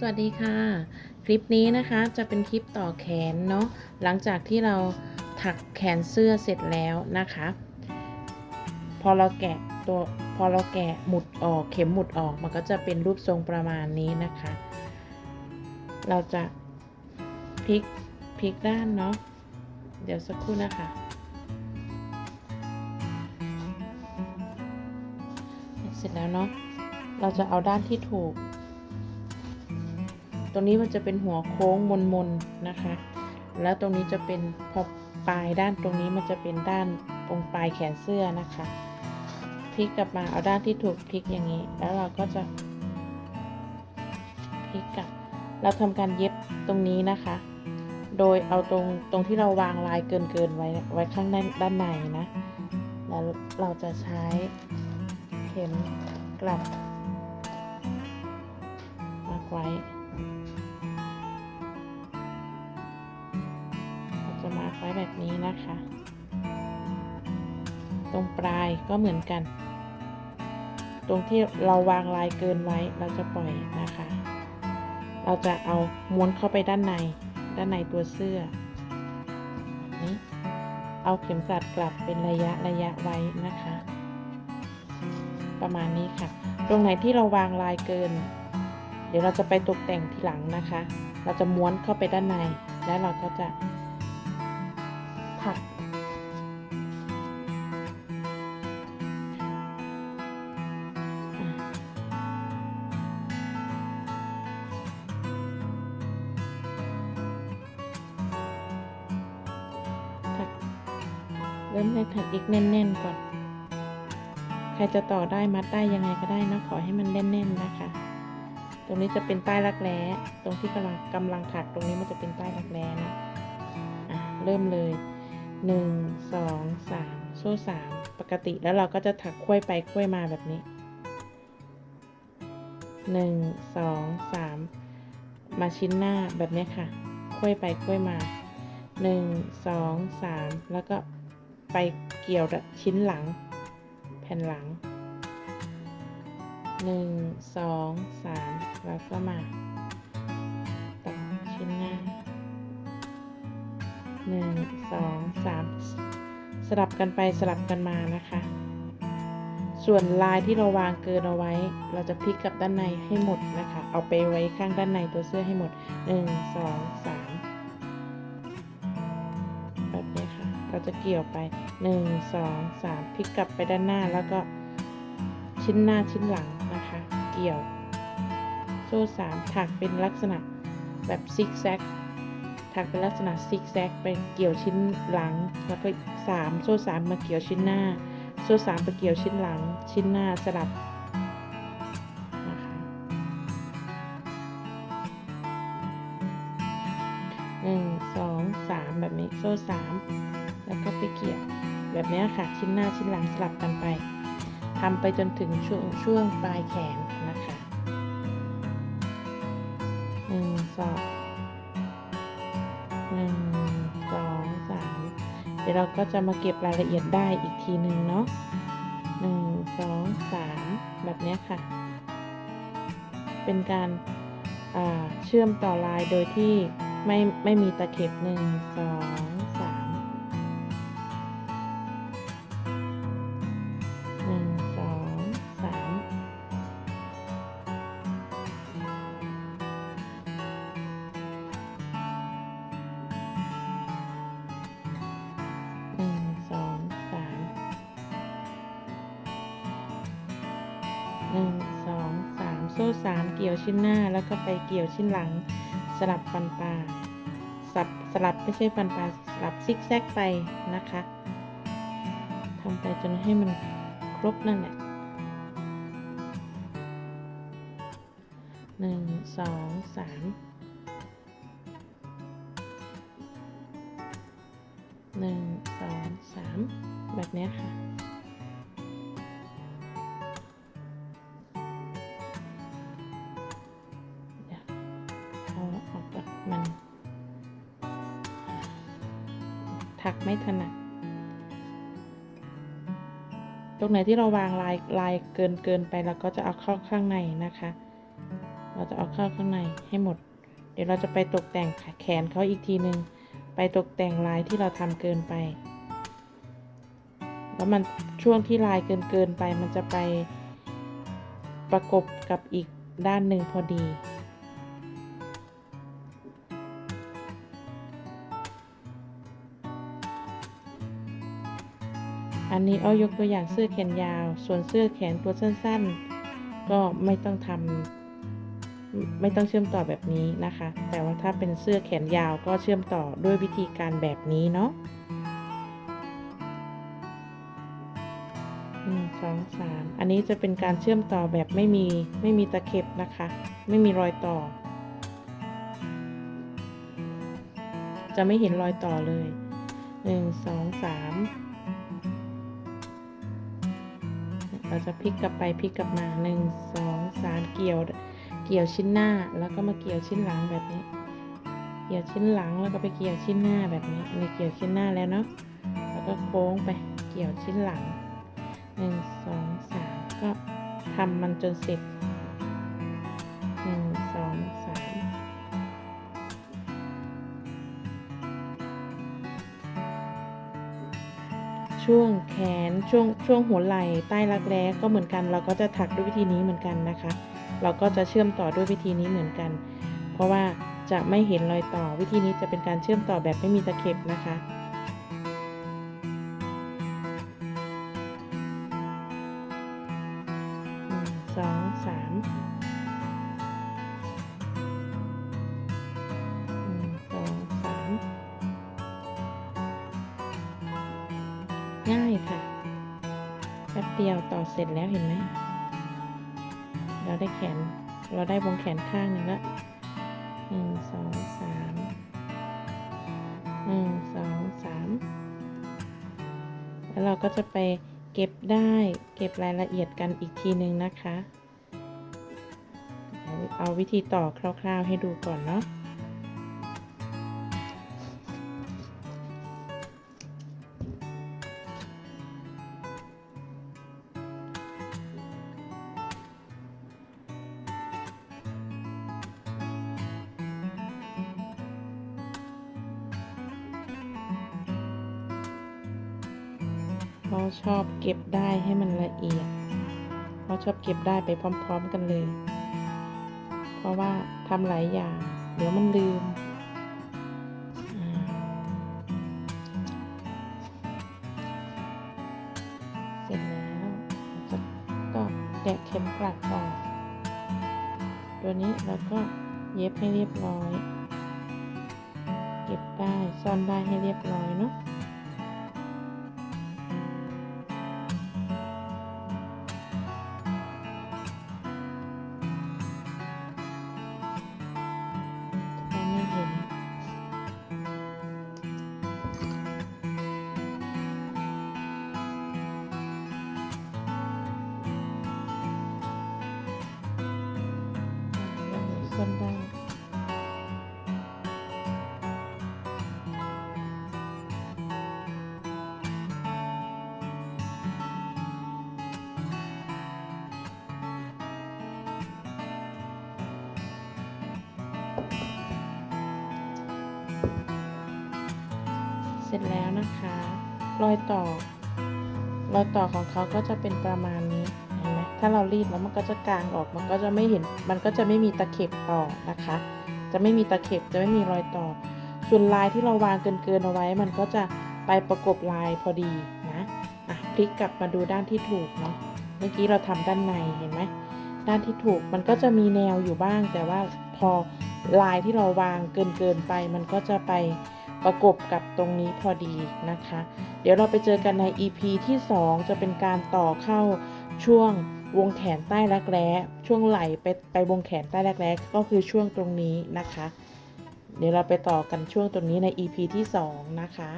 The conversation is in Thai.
สวัสดีค่ะ คลิปนี้นะคะจะเป็นคลิปต่อแขนเนาะหลังจากที่เราถักแขนเสื้อเสร็จแล้วนะคะ พอเราแกะตัวพอเราแกะหมุดออกเข็มหมุดออกมันก็จะเป็นรูปทรงประมาณนี้นะคะ เราจะพลิกพลิกด้านเนาะเดี๋ยวสักครู่นะคะ เสร็จแล้วเนาะเราจะเอาด้านที่ถูก ตรงนี้มันจะเป็นหัวโค้งมนๆนะคะ แล้วตรงนี้จะเป็นพอปลายด้านตรงนี้มันจะเป็นด้านตรงปลายแขนเสื้อนะคะพลิกกลับมาเอาด้านที่ถูกพลิกอย่างนี้ แล้วเราก็จะพลิกกลับ เราทำการเย็บตรงนี้นะคะ โดยเอาตรงตรงที่เราวางลายเกินเกินๆไว้ไว้ข้างด้านในนะ แล้วเราจะใช้เข็มกลับมาร์กไว้ จะมาร์กไว้แบบนี้นะคะ ตรงปลายก็เหมือนกัน ตรงที่เราวางลายเกินไว้เราจะปล่อยนะคะ เราจะเอาม้วนเข้าไปด้านใน ด้านในตัวเสื้อนี่เอาเข็มกลัดกลับเป็นระยะระยะไว้นะคะ ประมาณนี้ค่ะ ตรงไหนที่เราวางลายเกิน เดี๋ยวเราจะไปตกแต่งทีหลังนะคะ เราจะม้วนเข้าไปด้านใน แล้วเราก็จะ ถักเริ่มแรกถักอีกแน่น ๆ ก่อน ใครจะต่อได้มัดได้ยังไงก็ได้นะ ขอให้มันแน่น ๆ นะคะ ตรงนี้จะเป็นใต้รักแร้ตรงที่กำลังกำลังถักตรงนี้มันจะเป็นใต้รักแร้นะ อะ เริ่มเลย หนึ่งสองสามโซ่สามปกติแล้วเราก็จะถักค้วยไปค้วยมาแบบนี้หนึ่งสองสามมาชิ้นหน้าแบบนี้ค่ะค้วยไปค้วยมาหนึ่งสองสามแล้วก็ไปเกี่ยวชิ้นหลัง แผ่นหลังหนึ่งสองสามแล้วก็มาต่อชิ้นหน้า หนึ่งสองสามสลับกันไปสลับกันมานะคะ ส่วนลายที่เราวางเกินเอาไว้ เราจะพลิกกลับด้านในให้หมดนะคะ เอาไปไว้ข้างด้านในตัวเสื้อให้หมดหนึ่งสองสามแบบนี้ค่ะ เราจะเกี่ยวไปหนึ่งสองสามพลิกกลับไปด้านหน้าแล้วก็ชิ้นหน้าชิ้นหลังนะคะ เกี่ยว โซ่สามถักเป็นลักษณะแบบซิกแซก ถักเป็นลักษณะซิกแซกไปเกี่ยวชิ้นหลัง แล้วก็สามโซ่สามมาเกี่ยวชิ้นหน้า โซ่สามไปเกี่ยวชิ้นหลัง ชิ้นหน้าสลับนะคะหนึ่งสองสามแบบนี้โซ่สามแล้วก็ไปเกี่ยวแบบนี้ค่ะชิ้นหน้าชิ้นหลังสลับกันไปทำไปจนถึงช่วงช่วงปลายแขนนะคะหนึ่งสอง ดี๋ยวเราก็จะมาเก็บรายละเอียดได้อีกทีหนึ่งเนาะหนึ่งสองสามแบบนี้ค่ะ เป็นการเชื่อมต่อลายโดยที่ไม่ไม่มีตะเข็บหนึ่งสอง โซ่สามเกี่ยวชิ้นหน้าแล้วก็ไปเกี่ยวชิ้นหลัง สลับฟันปลาสับสลับไม่ใช่ฟันปลาสลับซิกแซกไปนะคะทำไปจนให้มันครบนั่นแหละหนึ่งสองสามหนึ่งสองสามแบบนี้ค่ะ ถักไม่ถนัด ตรงไหนที่เราวางลายลายเกินเกินไปเราก็จะเอาเข้าข้างในนะคะ เราจะเอาเข้าข้างในให้หมด เดี๋ยวเราจะไปตกแต่งแขนเขาอีกทีหนึ่งไปตกแต่งลายที่เราทำเกินไป แล้วมันช่วงที่ลายเกินเกินไปมันจะไปประกบกับอีกด้านหนึ่งพอดี อันนี้เอายกตัวอย่างเสื้อแขนยาว ส่วนเสื้อแขนตัวสั้นๆ ก็ไม่ต้องทำไม่ต้องเชื่อมต่อแบบนี้นะคะ แต่ว่าถ้าเป็นเสื้อแขนยาวก็เชื่อมต่อด้วยวิธีการแบบนี้เนาะหนึ่งสองสามอันนี้จะเป็นการเชื่อมต่อแบบไม่มีไม่มีตะเข็บนะคะ ไม่มีรอยต่อ จะไม่เห็นรอยต่อเลยหนึ่งสองสาม เราจะพลิกกลับไปพลิกกลับมาหนึ่งสองสามเกี่ยว เกี่ยวชิ้นหน้า แล้วก็มาเกี่ยวชิ้นหลังแบบนี้ เกี่ยวชิ้นหลังแล้วก็ไปเกี่ยวชิ้นหน้าแบบนี้อันนี้เกี่ยวชิ้นหน้าแล้วเนาะ แล้วก็โค้งไปเกี่ยวชิ้นหลังหนึ่งสองสามก็ทำมันจนเสร็จ ช่วงแขนช่วงช่วงหัวไหล่ใต้รักแร้ก็เหมือนกัน เราก็จะถักด้วยวิธีนี้เหมือนกันนะคะ เราก็จะเชื่อมต่อด้วยวิธีนี้เหมือนกัน เพราะว่าจะไม่เห็นรอยต่อวิธีนี้จะเป็นการเชื่อมต่อแบบไม่มีตะเข็บนะคะหนึ่งสองสาม ต่อเสร็จแล้วเห็นไหม เราได้แขน เราได้วงแขนข้างหนึ่งละหนึ่งสองสามหนึ่งสองสามแล้วเราก็จะไปเก็บได้เก็บรายละเอียดกันอีกทีหนึ่งนะคะ เอาเอาวิธีต่อคร่าวๆให้ดูก่อนเนาะ เพราะชอบเก็บได้ให้มันละเอียดเพราะชอบเก็บได้ไปพร้อม ๆกันเลย เพราะว่าทำหลายอย่าง เดี๋ยวมันลืม เสร็จแล้วจะก็แกะเข็มกลัดออกตัวนี้เราก็เย็บให้เรียบร้อย เก็บได้ซ่อนได้ให้เรียบร้อยเนาะ ส้นได้เสร็จแล้วนะคะ รอยต่อ รอยต่อของเขาก็จะเป็นประมาณนี้เห็นไหม ถ้าเรารีดแล้วมันก็จะกางออก มันก็จะไม่เห็น มันก็จะไม่มีตะเข็บต่อนะคะ จะไม่มีตะเข็บ จะไม่มีรอยต่อ ส่วนลายที่เราวางเกินๆเอาไว้ มันก็จะไปประกบลายพอดีนะอะพลิกกลับมาดูด้านที่ถูกเนาะ เมื่อกี้เราทำด้านในเห็นไหม ด้านที่ถูกมันก็จะมีแนวอยู่บ้าง แต่ว่าพอลายที่เราวางเกินเกินๆไป มันก็จะไปประกบกับตรงนี้พอดีนะคะ เดี๋ยวเราไปเจอกันใน EP ที่ 2 จะเป็นการต่อเข้าช่วง วงแขนใต้รักแร้ ช่วงไหล่ไปไปวงแขนใต้รักแร้ก็คือช่วงตรงนี้นะคะ เดี๋ยวเราไปต่อกันช่วงตรงนี้ใน EP ที่ 2 นะคะ